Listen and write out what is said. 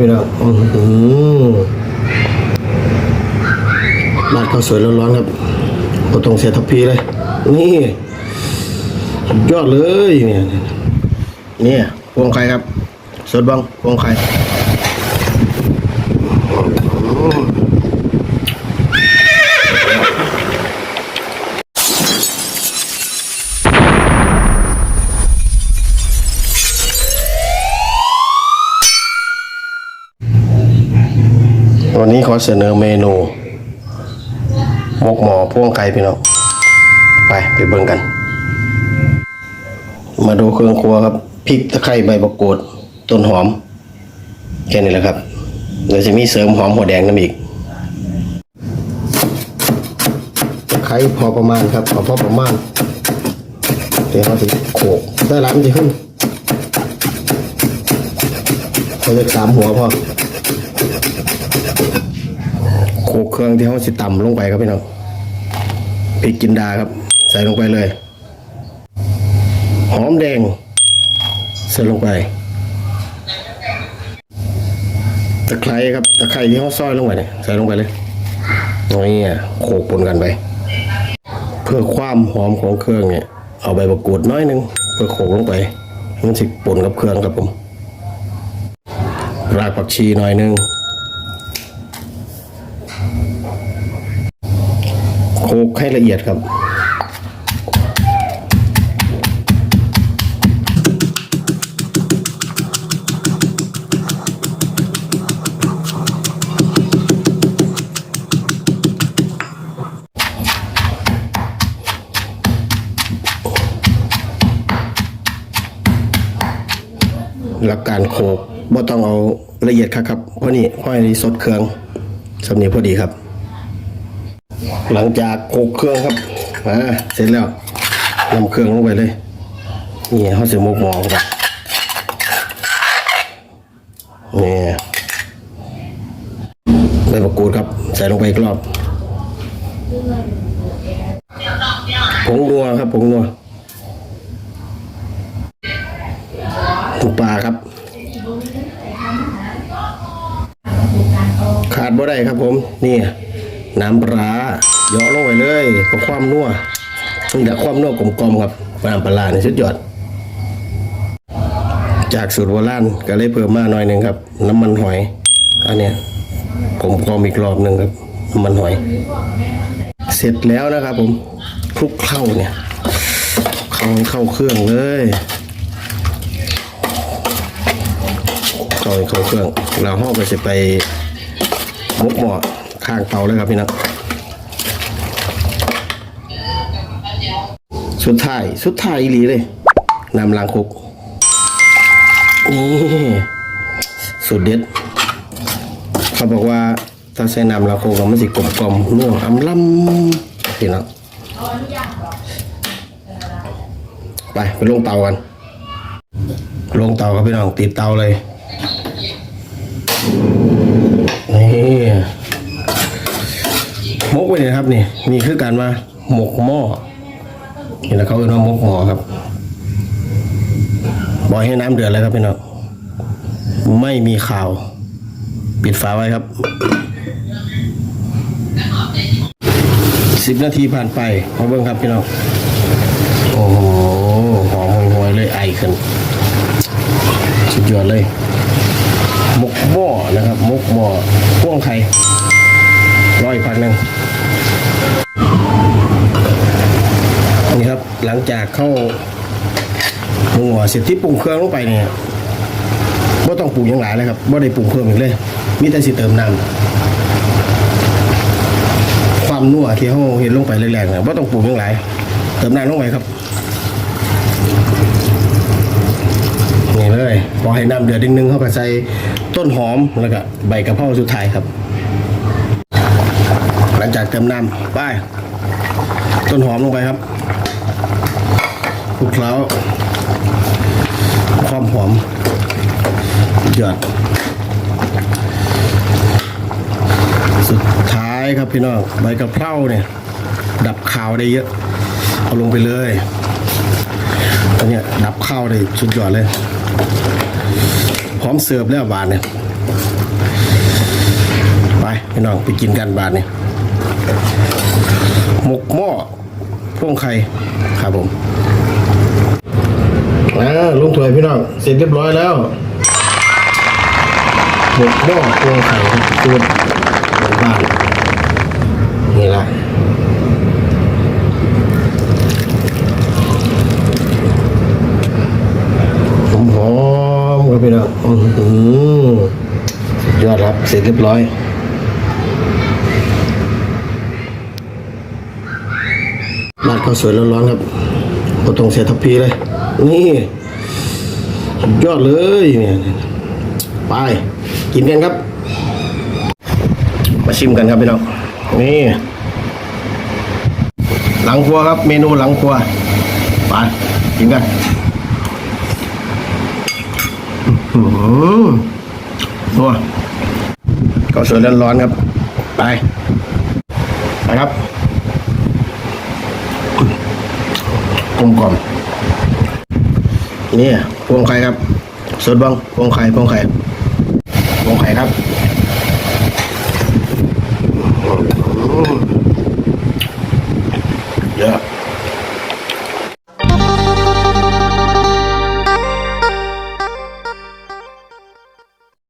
พี่น้องอื้อหือราดข้าวสวยร้อนๆครับก็ต้องเสียทัพพีเลย นี่สุดยอดเลยเนี่ยเนี่ยพวงไข่ครับสดบ้างพวงไข่ นี้ขอเสนอเมนูมกหมอพ่วงไข่พี่น้องไปไปเบิ่งกัน มาดูเครื่องครัวครับพริกตะไคร้ใบมะกรูดต้นหอม แค่นี้แหละครับเดี๋ยวจะมีเสริมหอมหัวแดงน้ำอีกตะไคร้พอประมาณครับเอพอประมาณเดี๋ยวเขาสิโขกได้ร้านจะขึ้นเขาจะสามหัวพอ กเครื่องที่เขาสิต่ำลงไปครับพี่น้องพริกจินดาครับ ใส่ลงไปเลย หอมแดง ใส่ลงไปตะไคร้ครับตะไคร้ที่เขาซอยลงไปเนี่ยใส่ลงไปเลยนี่อะโขกปนกันไป เพื่อความหอมของเครื่องเนี่ย เอาใบมะกรูดน้อยหนึงเพื่อโขกลงไปมันสิปนกับเครื่องครับผมรากผักชีหน่อยหนึง โขกให้ละเอียดครับหลักการโขกบ่ต้องเอาละเอียดครับครับเพราะนี่เพราะอันนี้สดเครื่องสำเนียงพอดีครับ หลังจากโขกเครื่องครับอ่าเสร็จแล้วนำเครื่องลงไปเลยนี่เขาเสียมกหมอครับนี่ใบมะกรูดครับ ใส่ลงไปอีกรอบผงนัวครับผงนัวน้ำปลาครับ ขาดบ่ได้ครับผม นี่ น้ำปลา เยาะลงไปเลยก็ความนัวนี่แหละความนัวกลมๆครับน้ำปลาร้านี่สุดยอด จากสูตรโบราณก็เลยเพิ่มมาหน่อยหนึ่งครับ น้ำมันหอย อันเนี้ยผมกลมอีกรอบหนึ่งครับ น้ำมันหอย เสร็จแล้วนะครับ ผมคลุกเข้าเนี่ยเข้าเข้าเครื่องเลยเข้าเข้าเครื่อง เราห้องก็จะไปมุกหม้อข้างเตาเลยครับพี่น้อ สุดท้ายสุดท้ายอีหลีเลยนำล้างคุกนี่สุดเด็ด เขาบอกว่าถ้าใส่น้ำล้างคุกมันสิกลมกลมๆนัวอำล้ำพี่น้องไปไปลงเตากัน ลงเตาครับพี่น้องติดเตาเลยนี่มกไปเลยครับนี่นี่คือการมาหมกหม้อ นี่แหละเขาเรียกว่ามกหม้อครับบอยให้น้ำเดือดเลยครับพี่น้องไม่มีข่าว ปิดฝาไว้ครับสิบนาทีผ่านไปมาเบิ้งครับพี่น้องโอ้โหหอมหวยเลยไอขึ้นสุดยอดเลยมกหม้อนะครับมกหม้อพ่วงไข่รออีกพักหนึ่งนี่ครับ หลังจากเข้าหมูหม้อเสร็จที่ปรุงเครื่องลงไปเนี่ยว่าต้องปรุงอย่างหลายเลยครับว่าได้ปรุงเพิ่มอีกเลย มีแต่สิเติมน้ำความนัวที่เขาเห็นลงไปแรงๆเนี่ยว่าต้องปรุงอย่างหลายเติมน้ำลงไปครับนี่เลยพอให้น้ำเดือดนึงเข้าไปใส่ต้นหอมแล้วก็ใบกระเพราสุดท้ายครับ หลังจากเติมน้ำไปต้นหอมลงไปครับ คลุกเคล้าความหอมยอด สุดท้ายครับพี่น้องใบกะเพราเนี่ย ดับขาวได้เยอะ เอาลงไปเลยอันนี้ดับข้าวได้สุดยอดเลย พร้อมเสิร์ฟแล้วบานเนี่ยไปพี่น้องไปกินกันบาทนี่ยหมกหม้อพวงไข่ครับผม อ่าลุงถวยพี่น้อง เสร็จเรียบร้อยแล้วหมกหม้อพวงไข่ครับสูตรบ้านนี่ละหอมหอมครับพี่น้องอืออสุดยอดครับ เสร็จเรียบร้อยราดข้าวสวยร้อนๆครับก็ต้องเสียทัพพีเลย นี่สุดยอดเลยเนี่ยไป กินกันครับ มาชิมกันครับพี่น้องนี่ หลังครัวครับ เมนูหลังครัวไปกินกันหืมตัวข้าวสวยร้อนๆครับ ไป ไปครับกลมกล่อม นี่พวงไข่ครับสดบ้างพวงไข่พวงไข่